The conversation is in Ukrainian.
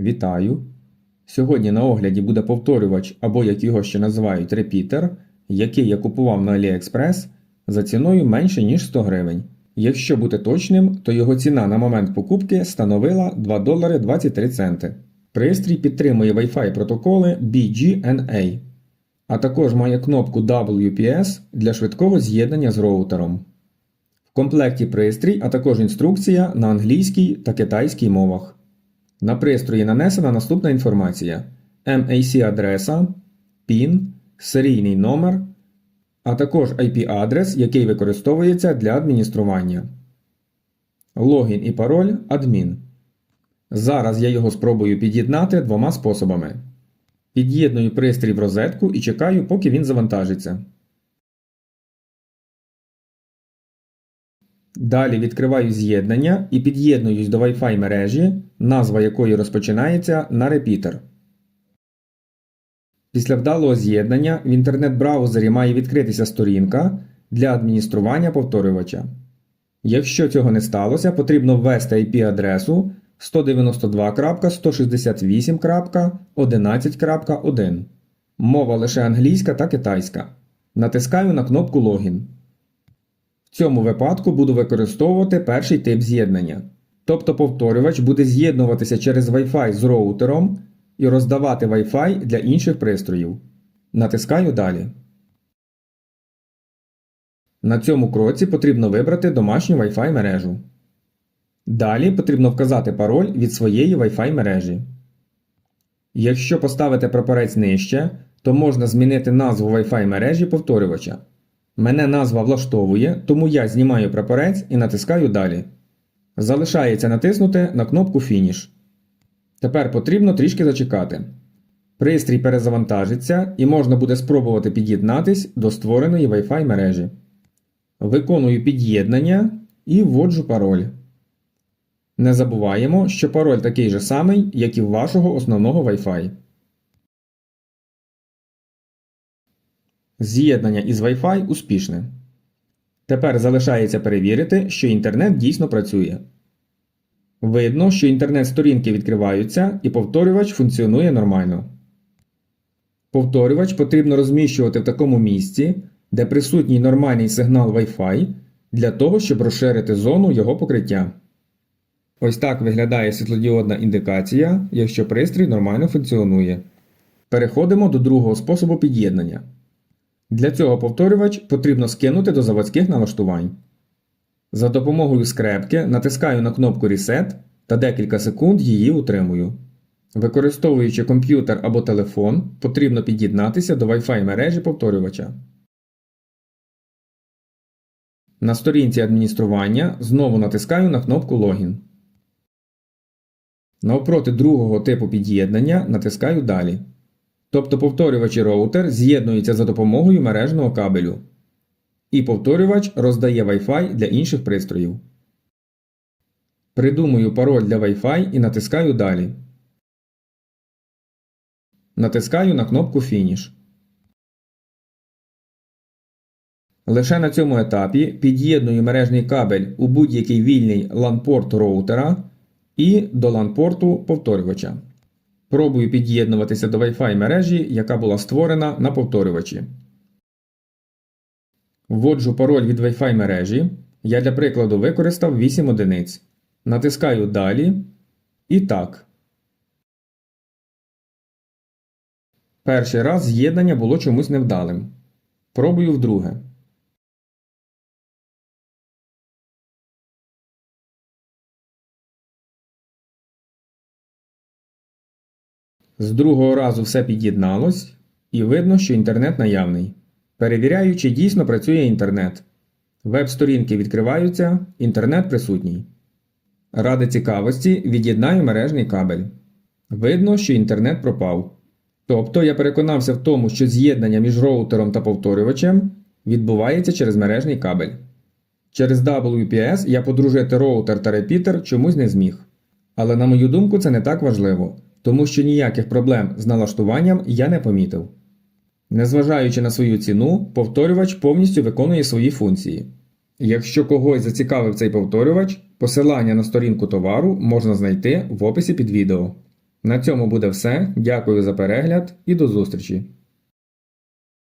Вітаю! Сьогодні на огляді буде повторювач або як його ще називають репітер, який я купував на AliExpress за ціною менше ніж 100 гривень. Якщо бути точним, то його ціна на момент покупки становила 2 долари 23 центи. Пристрій підтримує Wi-Fi протоколи BGNA, а також має кнопку WPS для швидкого з'єднання з роутером. В комплекті пристрій, а також інструкція на англійській та китайській мовах. На пристрої нанесена наступна інформація: MAC-адреса, PIN, серійний номер, а також IP-адрес, який використовується для адміністрування. Логін і пароль адмін. Зараз я його спробую під'єднати двома способами. Під'єдную пристрій в розетку і чекаю, поки він завантажиться. Далі відкриваю з'єднання і під'єднуюсь до Wi-Fi мережі, назва якої розпочинається на репітер. Після вдалого з'єднання в інтернет-браузері має відкритися сторінка для адміністрування повторювача. Якщо цього не сталося, потрібно ввести IP-адресу 192.168.11.1. Мова лише англійська та китайська. Натискаю на кнопку Логін. В цьому випадку буду використовувати перший тип з'єднання. Тобто повторювач буде з'єднуватися через Wi-Fi з роутером і роздавати Wi-Fi для інших пристроїв. Натискаю Далі. На цьому кроці потрібно вибрати домашню Wi-Fi мережу. Далі потрібно вказати пароль від своєї Wi-Fi мережі. Якщо поставити прапорець нижче, то можна змінити назву Wi-Fi мережі повторювача. Мене назва влаштовує, тому я знімаю прапорець і натискаю Далі. Залишається натиснути на кнопку Фініш. Тепер потрібно трішки зачекати. Пристрій перезавантажиться і можна буде спробувати під'єднатись до створеної Wi-Fi мережі. Виконую під'єднання і вводжу пароль. Не забуваємо, що пароль такий же самий, як і в вашого основного Wi-Fi. З'єднання із Wi-Fi успішне. Тепер залишається перевірити, що інтернет дійсно працює. Видно, що інтернет-сторінки відкриваються і повторювач функціонує нормально. Повторювач потрібно розміщувати в такому місці, де присутній нормальний сигнал Wi-Fi для того, щоб розширити зону його покриття. Ось так виглядає світлодіодна індикація, якщо пристрій нормально функціонує. Переходимо до другого способу під'єднання. Для цього повторювач потрібно скинути до заводських налаштувань. За допомогою скрепки натискаю на кнопку Reset та декілька секунд її утримую. Використовуючи комп'ютер або телефон, потрібно під'єднатися до Wi-Fi мережі повторювача. На сторінці адміністрування знову натискаю на кнопку Логін. Навпроти другого типу під'єднання натискаю Далі. Тобто повторювач роутер з'єднуються за допомогою мережного кабелю. І повторювач роздає Wi-Fi для інших пристроїв. Придумую пароль для Wi-Fi і натискаю Далі. Натискаю на кнопку Фініш. Лише на цьому етапі під'єдную мережний кабель у будь-який вільний LAN-порт роутера і до LAN-порту повторювача. Пробую під'єднуватися до Wi-Fi мережі, яка була створена на повторювачі. Вводжу пароль від Wi-Fi мережі. Я для прикладу використав 8 одиниць. Натискаю Далі. І так. Перший раз з'єднання було чомусь невдалим. Пробую вдруге. З другого разу все під'єдналось, і видно, що інтернет наявний. Перевіряю, чи дійсно працює інтернет. Веб-сторінки відкриваються, інтернет присутній. Ради цікавості від'єднаю мережний кабель. Видно, що інтернет пропав. Тобто я переконався в тому, що з'єднання між роутером та повторювачем відбувається через мережний кабель. Через WPS я подружити роутер та репітер чомусь не зміг. Але на мою думку, це не так важливо, тому що ніяких проблем з налаштуванням я не помітив. Незважаючи на свою ціну, повторювач повністю виконує свої функції. Якщо когось зацікавив цей повторювач, посилання на сторінку товару можна знайти в описі під відео. На цьому буде все. Дякую за перегляд і до зустрічі!